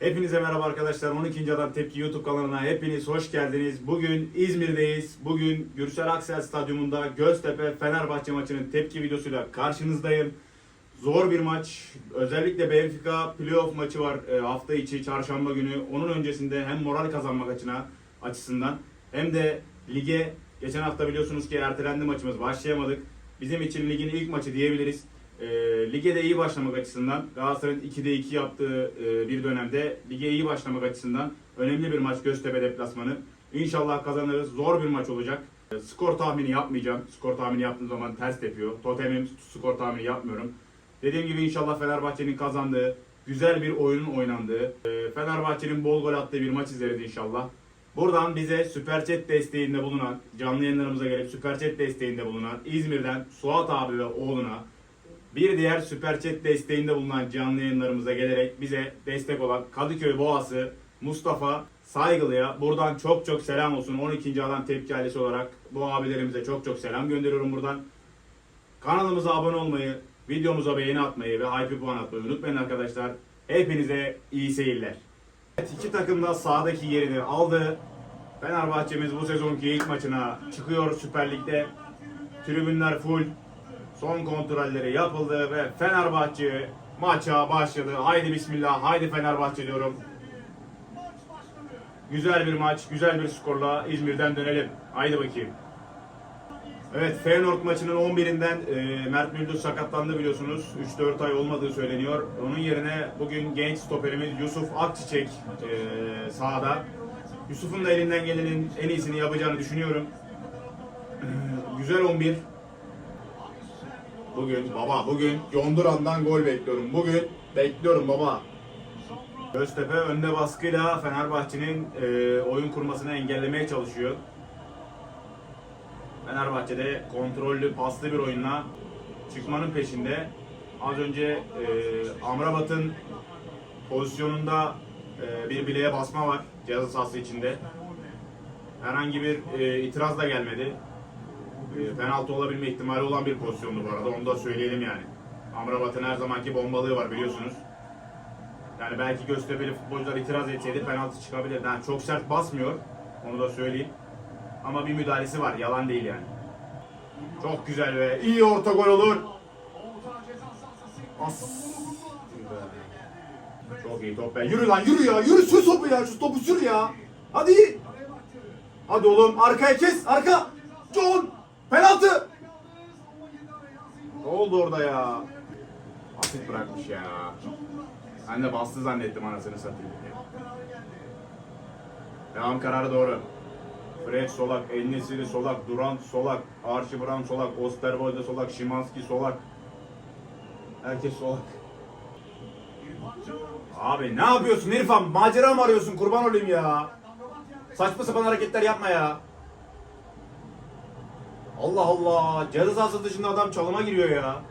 Hepinize merhaba arkadaşlar. 12. Adam Tepki YouTube kanalına hepiniz hoş geldiniz. Bugün İzmir'deyiz. Bugün Gürsel Aksel Stadyumunda Göztepe Fenerbahçe maçının tepki videosuyla karşınızdayım. Zor bir maç. Özellikle Benfica playoff maçı var e, hafta içi çarşamba günü. Onun öncesinde hem moral kazanmak açına açısından hem de lige geçen hafta biliyorsunuz ki ertelendi maçımız. Başlayamadık. Bizim için ligin ilk maçı diyebiliriz. E, lige de iyi başlamak açısından Galatasaray'ın 2'de 2 yaptığı e, bir dönemde lige iyi başlamak açısından önemli bir maç Göztepe deplasmanı. İnşallah kazanırız. Zor bir maç olacak. E, skor tahmini yapmayacağım. Skor tahmini yaptığım zaman ters tepiyor. Totemim skor tahmini yapmıyorum. Dediğim gibi inşallah Fenerbahçe'nin kazandığı, güzel bir oyunun oynandığı, e, Fenerbahçe'nin bol gol attığı bir maç izleriz inşallah. Buradan bize Süper Chat desteğinde bulunan, canlı yayınlarımıza gelip Süper Chat desteğinde bulunan İzmir'den Suat abi ve oğluna bir diğer Süper Chat desteğinde bulunan canlı yayınlarımıza gelerek bize destek olan Kadıköy Boğası Mustafa Saygılı'ya buradan çok çok selam olsun. 12. Adam Tepki ailesi olarak bu abilerimize çok çok selam gönderiyorum buradan. Kanalımıza abone olmayı, videomuza beğeni atmayı ve hype puan atmayı unutmayın arkadaşlar. Hepinize iyi seyirler. Evet, iki takım da sahadaki yerini aldı. Fenerbahçe'miz bu sezonki ilk maçına çıkıyor Süper Lig'de. Tribünler full. Son kontrolleri yapıldı ve Fenerbahçe maça başladı. Haydi bismillah, haydi Fenerbahçe diyorum. Güzel bir maç, güzel bir skorla İzmir'den dönelim. Haydi bakayım. Evet, Feyenoord maçının 11'inden e, Mert Müldür sakatlandı biliyorsunuz. 3-4 ay olmadığı söyleniyor. Onun yerine bugün genç stoperimiz Yusuf Akçiçek e, sahada. Yusuf'un da elinden gelenin en iyisini yapacağını düşünüyorum. E, güzel 11. Bugün baba bugün Yonduran'dan gol bekliyorum. Bugün bekliyorum baba. Göztepe önde baskıyla Fenerbahçe'nin e, oyun kurmasını engellemeye çalışıyor. Fenerbahçe'de kontrollü, paslı bir oyunla çıkmanın peşinde. Az önce e, Amrabat'ın pozisyonunda e, bir bileğe basma var ceza sahası içinde. Herhangi bir e, itiraz da gelmedi. E, penaltı olabilme ihtimali olan bir pozisyondu bu arada. Onu da söyleyelim yani. Amrabat'ın her zamanki bombalığı var biliyorsunuz. Yani belki Göztepe'li futbolcular itiraz etseydi penaltı çıkabilirdi. Yani çok sert basmıyor. Onu da söyleyeyim. Ama bir müdahalesi var. Yalan değil yani. Çok güzel ve iyi orta gol olur. As. Çok iyi top be. Yürü lan yürü ya. Yürü sür topu ya. Şu topu sür ya. Hadi. Hadi oğlum arkaya kes. Arka. John. Penaltı. Ne oldu orada ya? Basit bırakmış ya. Ben de bastı zannettim anasını satayım. Devam kararı doğru. Fred solak, Ennesiri solak, Durant solak, Archie Brown solak, Osterwolde solak, Şimanski solak. Herkes solak. Abi ne yapıyorsun İrfan? Macera mı arıyorsun? Kurban olayım ya. Saçma sapan hareketler yapma ya. Allah Allah. Ceza dışında adam çalıma giriyor ya.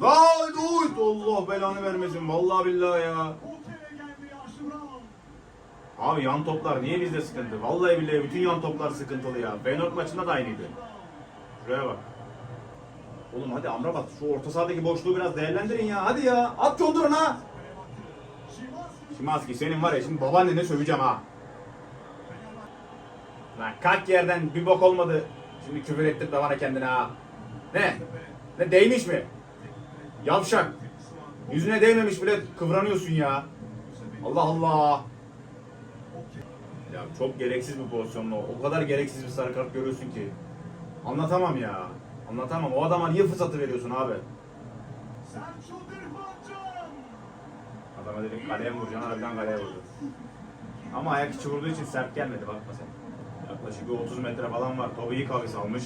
Vay dur. Allah belanı vermesin. Vallahi billahi ya. Abi yan toplar niye bizde sıkıntı? Vallahi billahi bütün yan toplar sıkıntılı ya. Feyenoord maçında da aynıydı. Şuraya bak. Oğlum hadi Amrabat şu orta sahadaki boşluğu biraz değerlendirin ya. Hadi ya. At ha. Şimanski senin var ya şimdi babaannene söveceğim ha. Lan kalk yerden bir bok olmadı. Şimdi küfür ettir de bana kendine ha. Ne? Ne değmiş mi? Yavşak. Yüzüne değmemiş bile kıvranıyorsun ya. Allah Allah. Ya çok gereksiz bir pozisyonla. O kadar gereksiz bir sarı kart görüyorsun ki. Anlatamam ya. Anlatamam. O adama niye fırsatı veriyorsun abi? Adama dedim kaleye vuracaksın? Harbiden kaleye vurdu. Ama ayak içi vurduğu için sert gelmedi bakma sen. Yaklaşık bir 30 metre falan var. Topu iyi kavis almış.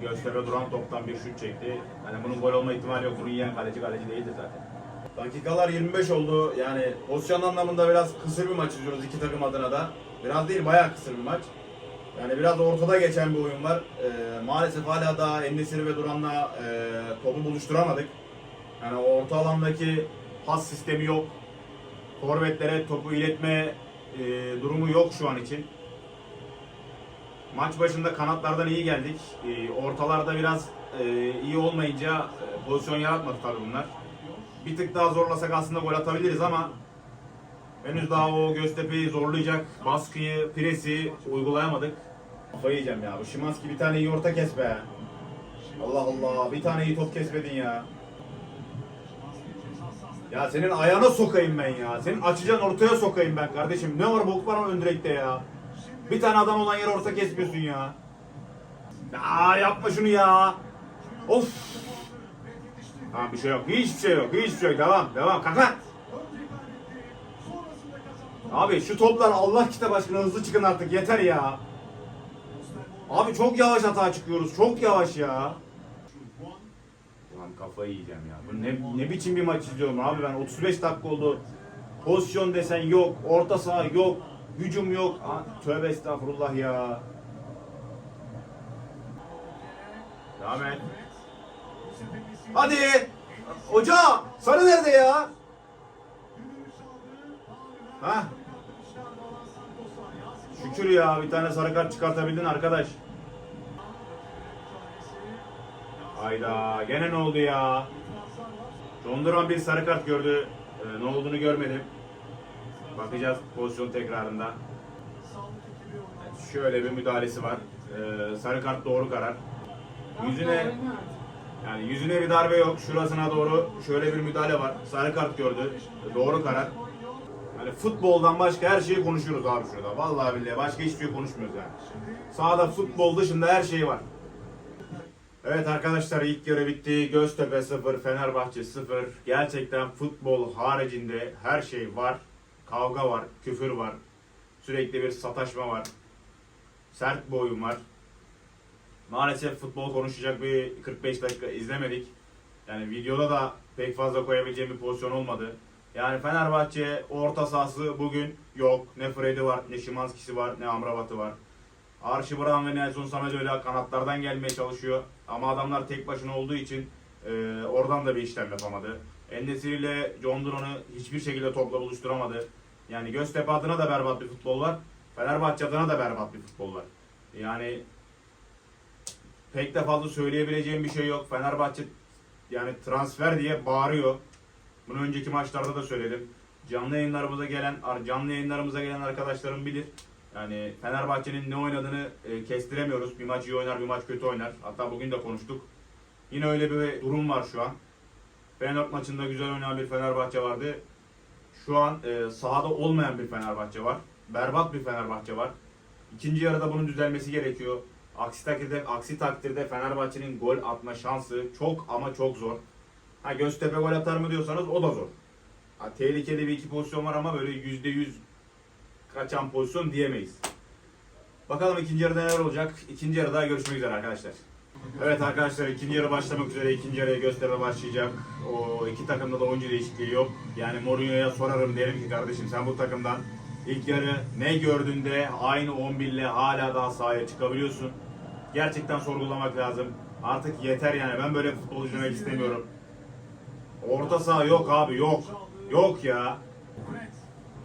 Göztepe duran toptan bir şut çekti. Hani bunun gol olma ihtimali yok. Bunu yiyen kaleci kaleci değildir zaten. Dakikalar 25 oldu. Yani pozisyon anlamında biraz kısır bir maç izliyoruz iki takım adına da. Biraz değil bayağı kısır bir maç. Yani biraz ortada geçen bir oyun var. Ee, maalesef hala daha Endesiri ve Duran'la e, topu buluşturamadık. Yani orta alandaki pas sistemi yok. Forvetlere topu iletme e, durumu yok şu an için. Maç başında kanatlardan iyi geldik. E, ortalarda biraz e, iyi olmayınca e, pozisyon yaratmadı tabii bunlar. bir tık daha zorlasak aslında gol atabiliriz ama henüz daha o Göztepe'yi zorlayacak baskıyı, presi uygulayamadık. Kafayı yiyeceğim ya. Bu Şimanski bir tane iyi orta kes be. Allah Allah. Bir tane iyi top kesmedin ya. Ya senin ayağına sokayım ben ya. Senin açacağın ortaya sokayım ben kardeşim. Ne var bok var ön direkte ya? Bir tane adam olan yere orta kesmiyorsun ya. Ya yapma şunu ya. Of. Tamam bir şey yok. Hiçbir şey yok. Hiçbir şey yok. Devam. Devam. Kalk lan. Abi şu toplar Allah kitap aşkına hızlı çıkın artık. Yeter ya. Abi çok yavaş hata çıkıyoruz. Çok yavaş ya. Ulan kafayı yiyeceğim ya. Bu ne, ne biçim bir maç izliyorum abi ben 35 dakika oldu. Pozisyon desen yok, orta saha yok, hücum yok. Tövbe estağfurullah ya. Devam et. Hadi. Hoca, sarı nerede ya? Ha? Şükür ya bir tane sarı kart çıkartabildin arkadaş. Hayda gene ne oldu ya? John bir sarı kart gördü. Ee, ne olduğunu görmedim. Bakacağız pozisyon tekrarında. Şöyle bir müdahalesi var. Ee, sarı kart doğru karar. Yüzüne yani yüzüne bir darbe yok. Şurasına doğru şöyle bir müdahale var. Sarı kart gördü. Doğru karar. Yani futboldan başka her şeyi konuşuyoruz abi şurada. Vallahi billahi başka hiçbir şey konuşmuyoruz yani. Sahada futbol dışında her şey var. Evet arkadaşlar ilk yarı bitti. Göztepe 0, Fenerbahçe 0. Gerçekten futbol haricinde her şey var. Kavga var, küfür var. Sürekli bir sataşma var. Sert bir oyun var. Maalesef futbol konuşacak bir 45 dakika izlemedik. Yani videoda da pek fazla koyabileceğim bir pozisyon olmadı. Yani Fenerbahçe orta sahası bugün yok. Ne Fred'i var, ne Şimanski'si var, ne Amrabat'ı var. Archie Brown ve Nelson Samet öyle kanatlardan gelmeye çalışıyor. Ama adamlar tek başına olduğu için e, oradan da bir işlem yapamadı. Endesiri ile John Duran'ı hiçbir şekilde topla buluşturamadı. Yani Göztepe adına da berbat bir futbol var. Fenerbahçe adına da berbat bir futbol var. Yani pek de fazla söyleyebileceğim bir şey yok. Fenerbahçe yani transfer diye bağırıyor. Bunu önceki maçlarda da söyledim. Canlı yayınlarımıza gelen canlı yayınlarımıza gelen arkadaşlarım bilir. Yani Fenerbahçe'nin ne oynadığını e, kestiremiyoruz. Bir maç iyi oynar, bir maç kötü oynar. Hatta bugün de konuştuk. Yine öyle bir durum var şu an. Feyenoord maçında güzel oynayan bir Fenerbahçe vardı. Şu an e, sahada olmayan bir Fenerbahçe var. Berbat bir Fenerbahçe var. İkinci yarıda bunun düzelmesi gerekiyor. Aksi takdirde, aksi takdirde Fenerbahçe'nin gol atma şansı çok ama çok zor. Ha Göztepe gol atar mı diyorsanız o da zor. Ha, tehlikeli bir iki pozisyon var ama böyle yüzde yüz kaçan pozisyon diyemeyiz. Bakalım ikinci yarıda neler olacak. İkinci yarıda görüşmek üzere arkadaşlar. Evet arkadaşlar ikinci yarı başlamak üzere. İkinci yarıya Göztepe başlayacak. O iki takımda da oyuncu değişikliği yok. Yani Mourinho'ya sorarım derim ki kardeşim sen bu takımdan ilk yarı ne gördün de aynı 11 ile hala daha sahaya çıkabiliyorsun. Gerçekten sorgulamak lazım. Artık yeter yani ben böyle futbol izlemek istemiyorum. Orta saha yok abi yok. Yok ya.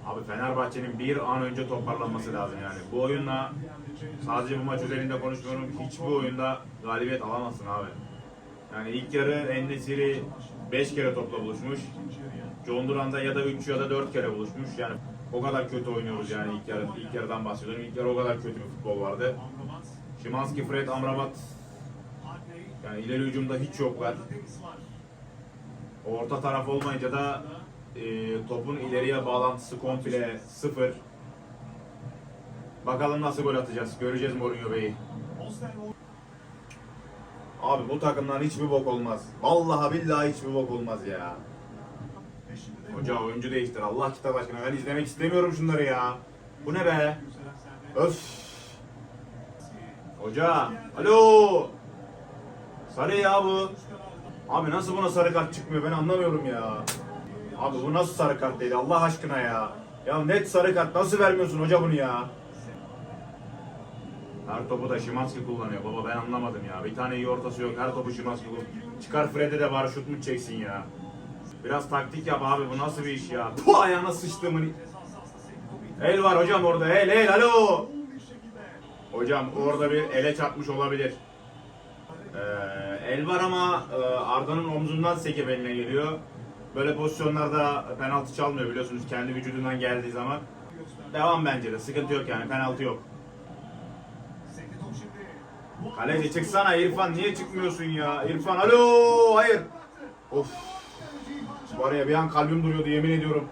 Abi Fenerbahçe'nin bir an önce toparlanması lazım yani. Bu oyunla sadece bu maç üzerinde konuşmuyorum. Hiçbir oyunda galibiyet alamazsın abi. Yani ilk yarı Endesiri 5 kere topla buluşmuş. John Duran'da ya da 3 ya da 4 kere buluşmuş. Yani o kadar kötü oynuyoruz yani ilk yarı ilk yarıdan bahsediyorum. İlk yarı o kadar kötü bir futbol vardı. Şimanski, Fred, Amrabat yani ileri hücumda hiç yoklar. Orta taraf olmayınca da e, topun ileriye bağlantısı komple sıfır. Bakalım nasıl gol atacağız. Göreceğiz Mourinho Bey'i. Abi bu takımdan hiçbir bok olmaz. Vallahi billahi hiçbir bok olmaz ya. Hoca oyuncu değiştir. Allah kitap aşkına ben izlemek istemiyorum şunları ya. Bu ne be? Öf. Hoca. Alo. Sarı ya bu. Abi nasıl buna sarı kart çıkmıyor ben anlamıyorum ya. Abi bu nasıl sarı kart değil Allah aşkına ya. Ya net sarı kart nasıl vermiyorsun hoca bunu ya? Her topu da Şimanski kullanıyor baba ben anlamadım ya. Bir tane iyi ortası yok her topu Şimanski kullanıyor. Çıkar Fred'e de var şut mu çeksin ya. Biraz taktik yap abi bu nasıl bir iş ya. Bu ayağına sıçtığımın... El var hocam orada el el alo. Hocam orada bir ele çarpmış olabilir. Ee, el var ama e, Arda'nın omzundan sekip eline geliyor. Böyle pozisyonlarda penaltı çalmıyor biliyorsunuz kendi vücudundan geldiği zaman. Devam bence de. Sıkıntı yok yani. Penaltı yok. Kaleci çıksana İrfan. Niye çıkmıyorsun ya? İrfan alo. Hayır. Of. Var ya bir an kalbim duruyordu yemin ediyorum.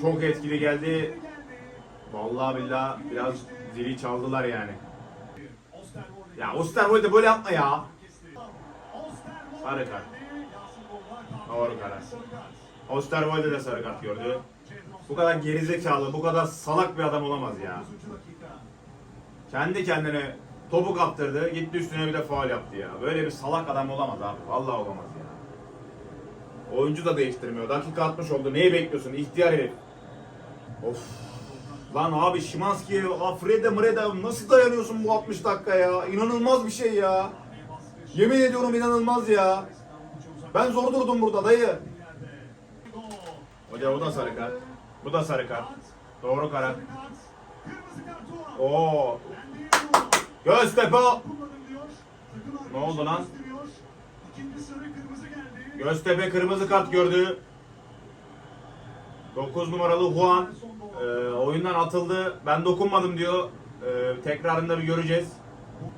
Çok etkili geldi. Vallahi billahi biraz zili çaldılar yani. Ya Osterwolde böyle yapma ya. Sarı kart. Doğru karar. Osterwolde de sarı kart gördü. Bu kadar gerizekalı, bu kadar salak bir adam olamaz ya. Kendi kendine topu kaptırdı, gitti üstüne bir de faul yaptı ya. Böyle bir salak adam olamaz abi. Vallahi olamaz ya. Oyuncu da değiştirmiyor. Dakika 60 oldu. Neyi bekliyorsun? İhtiyar herif. Of. Lan abi Şimanski'ye, Frede Mrede nasıl dayanıyorsun bu 60 dakika ya? İnanılmaz bir şey ya. Yemin ediyorum inanılmaz ya. Ben zor durdum burada dayı. Hoca bu da sarı kart. Bu da sarı kart. Doğru karar. Oo. Göztepe. Ne oldu lan? Göztepe kırmızı kart gördü. 9 numaralı Juan e, oyundan atıldı. Ben dokunmadım diyor. E, tekrarında bir göreceğiz.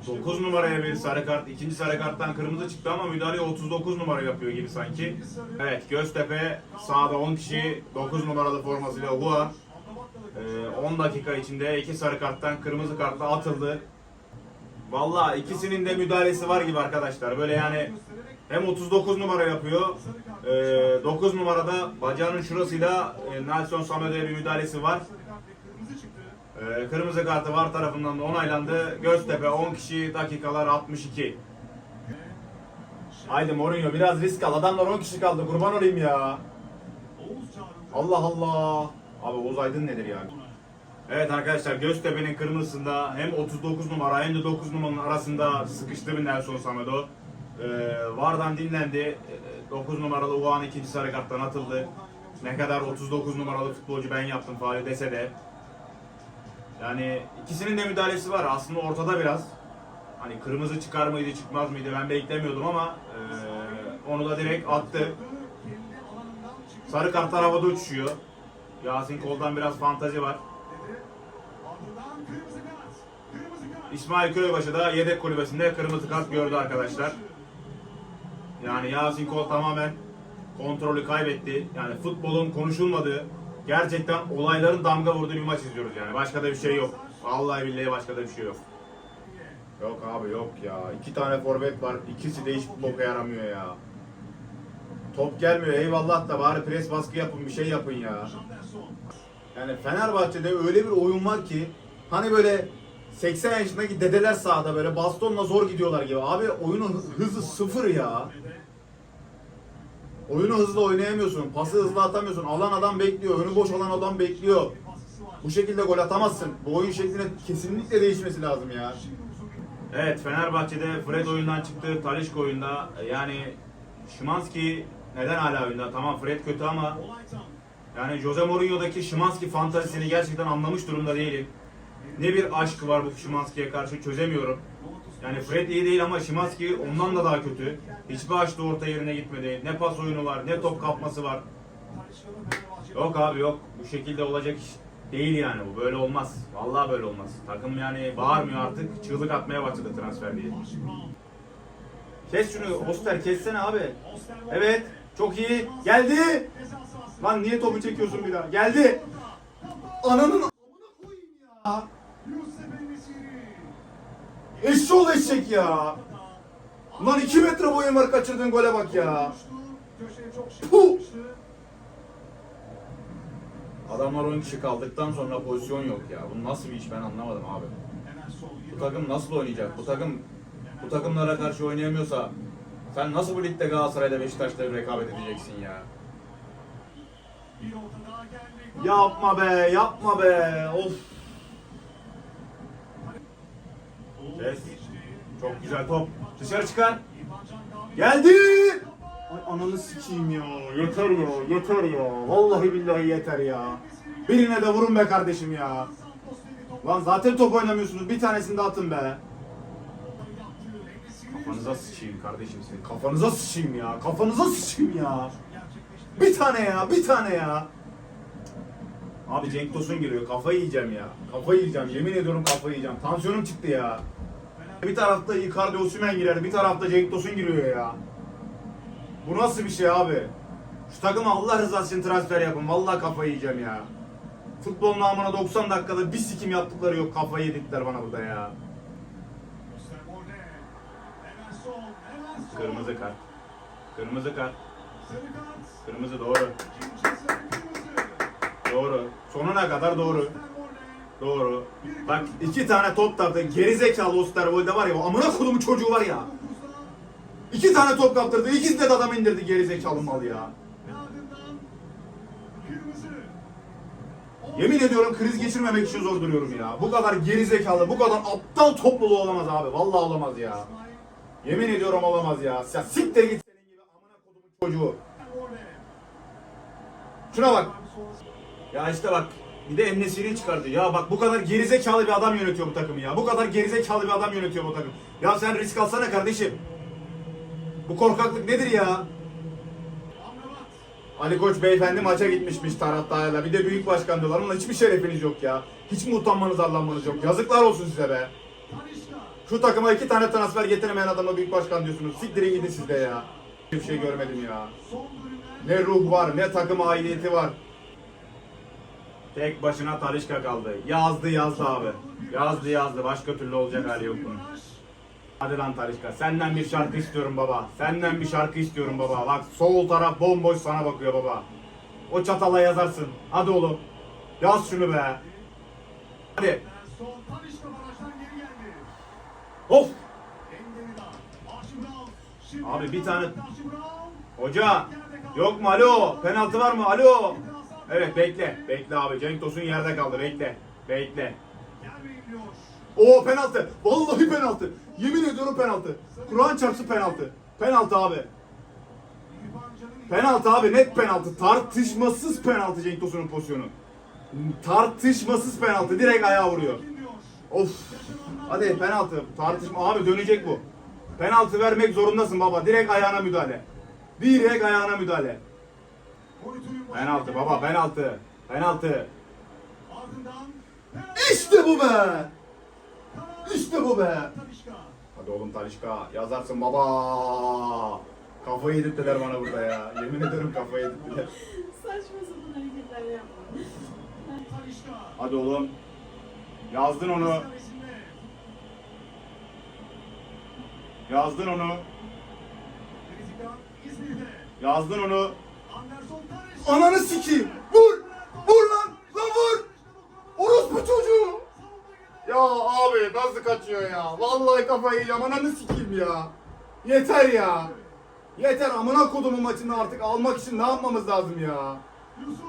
9 numaraya bir sarı kart. ikinci sarı karttan kırmızı çıktı ama müdahale 39 numara yapıyor gibi sanki. Evet Göztepe sağda 10 kişi 9 numaralı formasıyla Juan. E, 10 dakika içinde iki sarı karttan kırmızı kartla atıldı. Vallahi ikisinin de müdahalesi var gibi arkadaşlar. Böyle yani hem 39 numara yapıyor. E, 9 numarada bacağının şurasıyla e, Nelson Samedo'ya bir müdahalesi var. E, kırmızı kartı var tarafından da onaylandı. Göztepe 10 kişi dakikalar 62. Haydi Mourinho biraz risk al. Adamlar 10 kişi kaldı. Kurban olayım ya. Allah Allah. Abi Oğuz Aydın nedir ya? Evet arkadaşlar Göztepe'nin kırmızısında hem 39 numara hem de 9 numaranın arasında sıkıştı bir Nelson Samedo. Ee, Vardan dinlendi. Ee, 9 numaralı Uğan ikinci sarı karttan atıldı. Ne kadar 39 numaralı futbolcu ben yaptım faali dese de. Yani ikisinin de müdahalesi var. Aslında ortada biraz. Hani kırmızı çıkar mıydı çıkmaz mıydı ben beklemiyordum ama ee, onu da direkt attı. Sarı kartlar havada uçuşuyor. Yasin Kol'dan biraz fantazi var. İsmail Köybaşı da yedek kulübesinde kırmızı kart gördü arkadaşlar. Yani Yasin Kol tamamen kontrolü kaybetti. Yani futbolun konuşulmadığı, gerçekten olayların damga vurduğu bir maç izliyoruz yani. Başka da bir şey yok. Vallahi billahi başka da bir şey yok. Yok abi yok ya. İki tane forvet var. İkisi de hiç boka yaramıyor ya. Top gelmiyor eyvallah da bari pres baskı yapın bir şey yapın ya. Yani Fenerbahçe'de öyle bir oyun var ki hani böyle 80 yaşındaki dedeler sahada böyle bastonla zor gidiyorlar gibi. Abi oyunun hı- hızı sıfır ya. Oyunu hızlı oynayamıyorsun. Pası hızlı atamıyorsun. Alan adam bekliyor. Önü boş olan adam bekliyor. Bu şekilde gol atamazsın. Bu oyun şeklinin kesinlikle değişmesi lazım ya. Evet Fenerbahçe'de Fred oyundan çıktı. Talişka oyunda. Yani Şimanski neden hala oyunda? Tamam Fred kötü ama yani Jose Mourinho'daki Şimanski fantazisini gerçekten anlamış durumda değilim. Ne bir aşkı var bu Şimanski'ye karşı çözemiyorum. Yani Fred iyi değil ama Şimanski ondan da daha kötü. Hiçbir açtı orta yerine gitmedi. Ne pas oyunu var, ne top kapması var. Yok abi yok. Bu şekilde olacak iş değil yani bu. Böyle olmaz. Vallahi böyle olmaz. Takım yani bağırmıyor artık. Çığlık atmaya başladı transfer diye. Kes şunu Oster kessene abi. Evet. Çok iyi. Geldi. Lan niye topu çekiyorsun bir daha? Geldi. Ananın ya. Eşşoğlu eşek ya. Lan 2 metre boyun var kaçırdığın gole bak ya. Puh. Adamlar 10 kişi kaldıktan sonra pozisyon yok ya. Bu nasıl bir iş ben anlamadım abi. Bu takım nasıl oynayacak? Bu takım bu takımlara karşı oynayamıyorsa sen nasıl bu ligde Galatasaray'da Beşiktaş'ta rekabet edeceksin ya? Yapma be, yapma be. Of. Kes. Çok güzel top. Dışarı çıkar. Geldi. Ay ananı sikeyim ya. Yeter ya, yeter ya. Vallahi billahi yeter ya. Birine de vurun be kardeşim ya. Lan zaten top oynamıyorsunuz. Bir tanesini de atın be. Kafanıza sıçayım kardeşim sizin. Kafanıza sıçayım ya. Kafanıza sıçayım ya. Bir tane ya, bir tane ya. Abi Cenk Tosun giriyor. Kafayı yiyeceğim ya. Kafayı yiyeceğim. Yemin ediyorum kafayı yiyeceğim. Tansiyonum çıktı ya. Bir tarafta Icardi Osimhen girer, bir tarafta Cenk Tosun giriyor ya. Bu nasıl bir şey abi? Şu takıma Allah rızası için transfer yapın. Vallahi kafayı yiyeceğim ya. Futbol namına 90 dakikada bir sikim yaptıkları yok. Kafayı yedirttiler bana burada ya. Kırmızı kart. Kırmızı kart. Kırmızı doğru. Doğru. Sonuna kadar doğru. Doğru. Bak iki tane top kaptı. Gerizekalı Osterwolde var ya. O amına kodumu çocuğu var ya. İki tane top kaptırdı. İkisinde de adam indirdi gerizekalı mal ya. Yemin ediyorum kriz geçirmemek için zor duruyorum ya. Bu kadar gerizekalı, bu kadar aptal topluluğu olamaz abi. Vallahi olamaz ya. Yemin ediyorum olamaz ya. Sen siktir git senin gibi amına kodumun çocuğu. Şuna bak. Ya işte bak. Bir de Emnesiri çıkardı. Ya bak bu kadar gerizekalı bir adam yönetiyor bu takımı ya. Bu kadar gerizekalı bir adam yönetiyor bu takım. Ya sen risk alsana kardeşim. Bu korkaklık nedir ya? Ali Koç beyefendi maça gitmişmiş taraftarıyla. Bir de büyük başkan diyorlar ama hiçbir şerefiniz yok ya. Hiç mi utanmanız arlanmanız yok? Yazıklar olsun size be. Şu takıma iki tane transfer getiremeyen adama büyük başkan diyorsunuz. Siktirin gidin siz de ya. Bir şey görmedim ya. Ne ruh var, ne takım aidiyeti var. Tek başına Talişka kaldı. Yazdı yazdı abi. Yazdı yazdı. Başka türlü olacak hali yok bunun. Hadi lan Talişka. Senden bir şarkı istiyorum baba. Senden bir şarkı istiyorum baba. Bak sol taraf bomboş sana bakıyor baba. O çatala yazarsın. Hadi oğlum. Yaz şunu be. Hadi. Of. Abi bir tane Hoca yok mu alo penaltı var mı alo Evet bekle. Bekle abi Cenk Tosun yerde kaldı bekle. Bekle. O penaltı vallahi penaltı. Yemin ediyorum penaltı. Kur'an çarpsı penaltı. Penaltı abi. Penaltı abi net penaltı. Tartışmasız penaltı Cenk Tosun'un pozisyonu. Tartışmasız penaltı direkt ayağa vuruyor. Of. Hadi penaltı. Tartışma abi dönecek bu. Penaltı vermek zorundasın baba. Direkt ayağına müdahale. Direkt ayağına müdahale Penaltı baba penaltı. Penaltı. İşte bu be. İşte bu be. Hadi oğlum Talişka yazarsın baba. Kafayı yedirttiler bana burada ya. Yemin ederim kafayı yedirttiler. Saçma sapan hareketler yapma. Hadi oğlum. Yazdın onu. Yazdın onu. Yazdın onu. Ananı sikeyim. Vur. Vur lan. Lan vur. Orospu çocuğu. Ya abi nasıl kaçıyor ya? Vallahi kafayı yiyeceğim. Ananı sikeyim ya. Yeter ya. Yeter amına kodumun maçını artık almak için ne yapmamız lazım ya? Yusuf.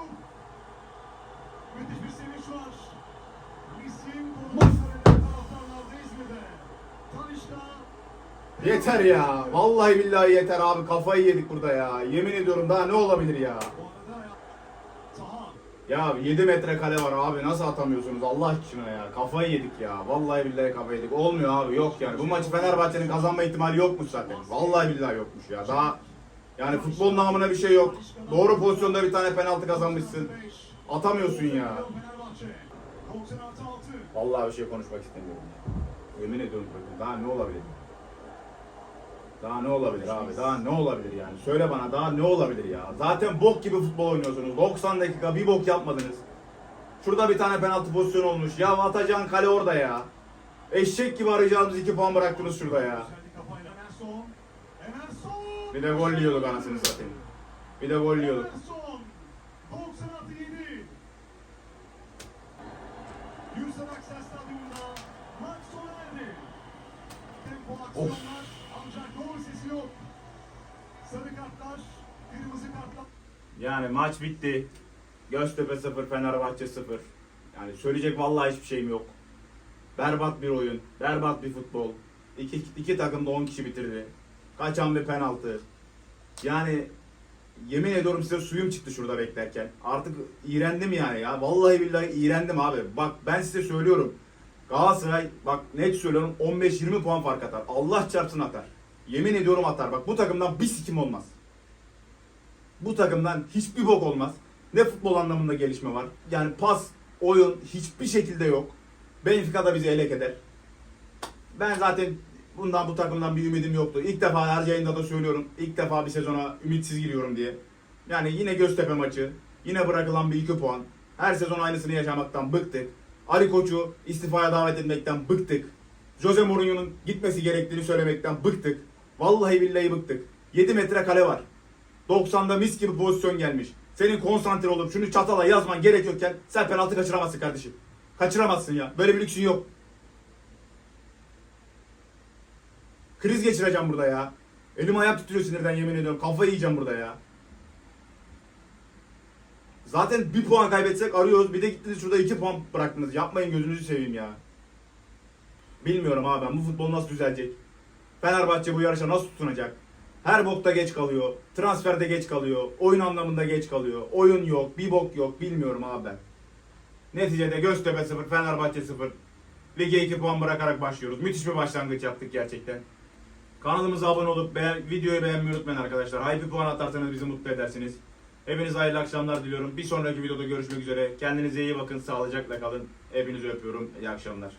Müthiş bir sevinç var. Bizim. Yeter ya. Vallahi billahi yeter abi. Kafayı yedik burada ya. Yemin ediyorum daha ne olabilir ya? Ya. Taha. Ya 7 metre kale var abi nasıl atamıyorsunuz Allah aşkına ya kafayı yedik ya vallahi billahi kafayı yedik olmuyor abi yok yani bu maçı Fenerbahçe'nin kazanma ihtimali yokmuş zaten vallahi billahi yokmuş ya daha yani futbol namına bir şey yok doğru pozisyonda bir tane penaltı kazanmışsın atamıyorsun ya Fenerbahçe. 90 artı 6. vallahi bir şey konuşmak istemiyorum ya. yemin ediyorum daha ne olabilir daha ne olabilir abi? Daha ne olabilir yani? Söyle bana daha ne olabilir ya? Zaten bok gibi futbol oynuyorsunuz. 90 dakika bir bok yapmadınız. Şurada bir tane penaltı pozisyonu olmuş. Ya atacağın kale orada ya. Eşek gibi arayacağımız iki puan bıraktınız şurada ya. Bir de gol yiyorduk anasını satayım. Bir de gol yiyorduk. Emerson. 90 artı 7. Gülsen Aksel Stadyumunda maç sona erdi. Tempo aksiyonlar ancak gol sesi yok. Sarı kartlar, kırmızı kartlar. Yani maç bitti. Göztepe 0, Fenerbahçe 0. Yani söyleyecek vallahi hiçbir şeyim yok. Berbat bir oyun, berbat bir futbol. İki, iki takım da 10 kişi bitirdi. Kaçan bir penaltı. Yani yemin ediyorum size suyum çıktı şurada beklerken. Artık iğrendim yani ya. Vallahi billahi iğrendim abi. Bak ben size söylüyorum. Galatasaray bak net söylüyorum 15-20 puan fark atar. Allah çarpsın atar. Yemin ediyorum atar. Bak bu takımdan bir sikim olmaz. Bu takımdan hiçbir bok olmaz. Ne futbol anlamında gelişme var. Yani pas, oyun hiçbir şekilde yok. Benfica da bizi elek eder. Ben zaten bundan bu takımdan bir ümidim yoktu. İlk defa her yayında da söylüyorum. İlk defa bir sezona ümitsiz giriyorum diye. Yani yine Göztepe maçı. Yine bırakılan bir iki puan. Her sezon aynısını yaşamaktan bıktık. Ali Koç'u istifaya davet etmekten bıktık. Jose Mourinho'nun gitmesi gerektiğini söylemekten bıktık. Vallahi billahi bıktık. 7 metre kale var. 90'da mis gibi pozisyon gelmiş. Senin konsantre olup şunu çatala yazman gerekiyorken sen penaltı kaçıramazsın kardeşim. Kaçıramazsın ya. Böyle bir lüksün yok. Kriz geçireceğim burada ya. Elim ayağım titriyor sinirden yemin ediyorum. Kafayı yiyeceğim burada ya. Zaten bir puan kaybetsek arıyoruz. Bir de gittiniz şurada iki puan bıraktınız. Yapmayın gözünüzü seveyim ya. Bilmiyorum abi ben bu futbol nasıl düzelecek? Fenerbahçe bu yarışa nasıl tutunacak? Her bokta geç kalıyor. Transferde geç kalıyor. Oyun anlamında geç kalıyor. Oyun yok. Bir bok yok. Bilmiyorum abi ben. Neticede Göztepe 0, Fenerbahçe 0. Lige 2 puan bırakarak başlıyoruz. Müthiş bir başlangıç yaptık gerçekten. Kanalımıza abone olup beğen- videoyu beğenmeyi unutmayın arkadaşlar. Hype puan atarsanız bizi mutlu edersiniz. Hepinize hayırlı akşamlar diliyorum. Bir sonraki videoda görüşmek üzere. Kendinize iyi bakın. Sağlıcakla kalın. Hepinizi öpüyorum. İyi akşamlar.